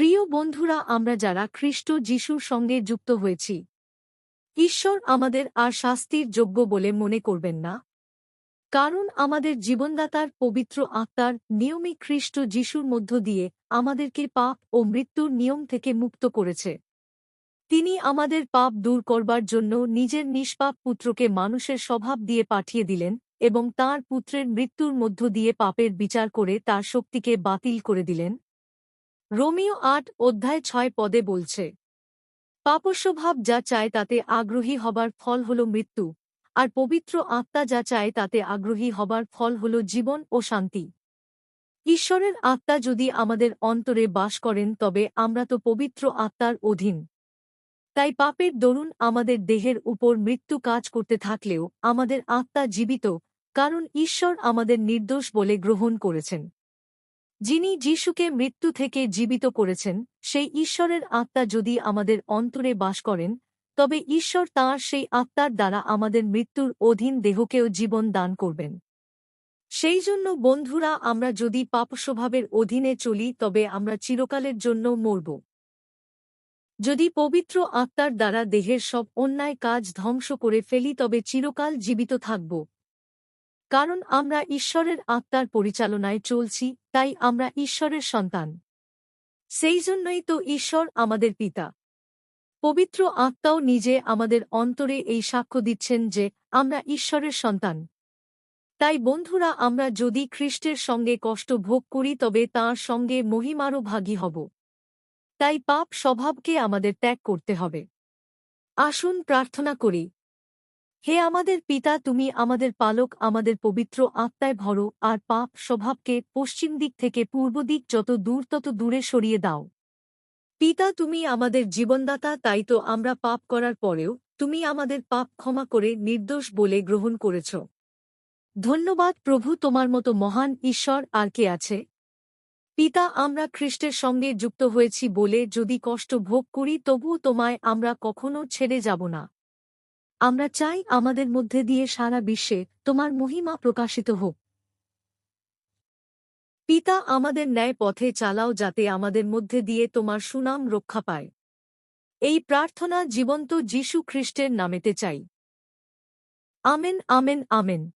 প্রিয় বন্ধুরা, আমরা যারা খ্রিস্ট যিশুর সঙ্গে যুক্ত হয়েছি, ঈশ্বর আমাদের আর শাস্তির যোগ্য বলে মনে করবেন না। কারণ আমাদের জীবনদাতার পবিত্র আত্মার নিয়মে খ্রিস্ট যিশুর মধ্য দিয়ে আমাদেরকে পাপ ও মৃত্যুর নিয়ম থেকে মুক্ত করেছে। তিনি আমাদের পাপ দূর করবার জন্য নিজের নিষ্পাপ পুত্রকে মানুষের স্বভাব দিয়ে পাঠিয়ে দিলেন এবং তার পুত্রের মৃত্যুর মধ্য দিয়ে পাপের বিচার করে তার শক্তিকে বাতিল করে দিলেন। রোমিও আট অধ্যায় ছয় পদে বলছে, পাপস্বভাব যা চায় তাতে আগ্রহী হবার ফল হল মৃত্যু, আর পবিত্র আত্মা যা চায় তাতে আগ্রহী হবার ফল হল জীবন ও শান্তি। ঈশ্বরের আত্মা যদি আমাদের অন্তরে বাস করেন, তবে আমরা তো পবিত্র আত্মার অধীন। তাই পাপের দরুন আমাদের দেহের উপর মৃত্যু কাজ করতে থাকলেও আমাদের আত্মা জীবিত, কারণ ঈশ্বর আমাদের নির্দোষ বলে গ্রহণ করেছেন। যিনি যিশুকে মৃত্যু থেকে জীবিত করেছেন, সেই ঈশ্বরের আত্মা যদি আমাদের অন্তরে বাস করেন, তবে ঈশ্বর তাঁর সেই আত্মার দ্বারা আমাদের মৃত্যুর অধীন দেহকেও জীবন দান করবেন। সেই জন্য বন্ধুরা, আমরা যদি পাপস্বভাবের অধীনে চলি, তবে আমরা চিরকালের জন্য মরব। যদি পবিত্র আত্মার দ্বারা দেহের সব অন্যায় কাজ ধ্বংস করে ফেলি, তবে চিরকাল জীবিত থাকব। কারণ আমরা ঈশ্বরের আত্মার পরিচালনায় চলছি, তাই আমরা ঈশ্বরের সন্তান। সেই জন্যই তো ঈশ্বর আমাদের পিতা। পবিত্র আত্মাও নিজে আমাদের অন্তরে এই সাক্ষ্য দিচ্ছেন যে আমরা ঈশ্বরের সন্তান। তাই বন্ধুরা, আমরা যদি খ্রিস্টের সঙ্গে কষ্ট ভোগ করি, তবে তাঁর সঙ্গে মহিমারও ভাগী হব। তাই পাপ স্বভাবকে আমাদের ত্যাগ করতে হবে। আসুন প্রার্থনা করি হে আমাদের পিতা, তুমি আমাদের পালক, আমাদের পবিত্র আত্মায় ভরো, আর পাপ স্বভাবকে পশ্চিম দিক থেকে পূর্ব দিক যত দূর তত দূরে সরিয়ে দাও। পিতা, তুমি আমাদের জীবনদাতা, তাই তো আমরা পাপ করার পরেও তুমি আমাদের পাপ ক্ষমা করে নির্দোষ বলে গ্রহণ করেছ। ধন্যবাদ প্রভু, তোমার মতো মহান ঈশ্বর আর কে আছে? পিতা, আমরা খ্রিস্টের সঙ্গে যুক্ত হয়েছি বলে যদি কষ্ট ভোগ করি, তবুও তোমায় আমরা কখনো ছেড়ে যাব না। আমরা চাই আমাদের মধ্যে দিয়ে সারা বিশ্বে তোমার মহিমা প্রকাশিত হোক। পিতা আমাদের ন্যায় পথে চালাও যাতে আমাদের মধ্যে দিয়ে তোমার সুনাম রক্ষা পায়। এই প্রার্থনা জীবন্ত যীশু খ্রিস্টের নামেতে চাই। Amen amen amen.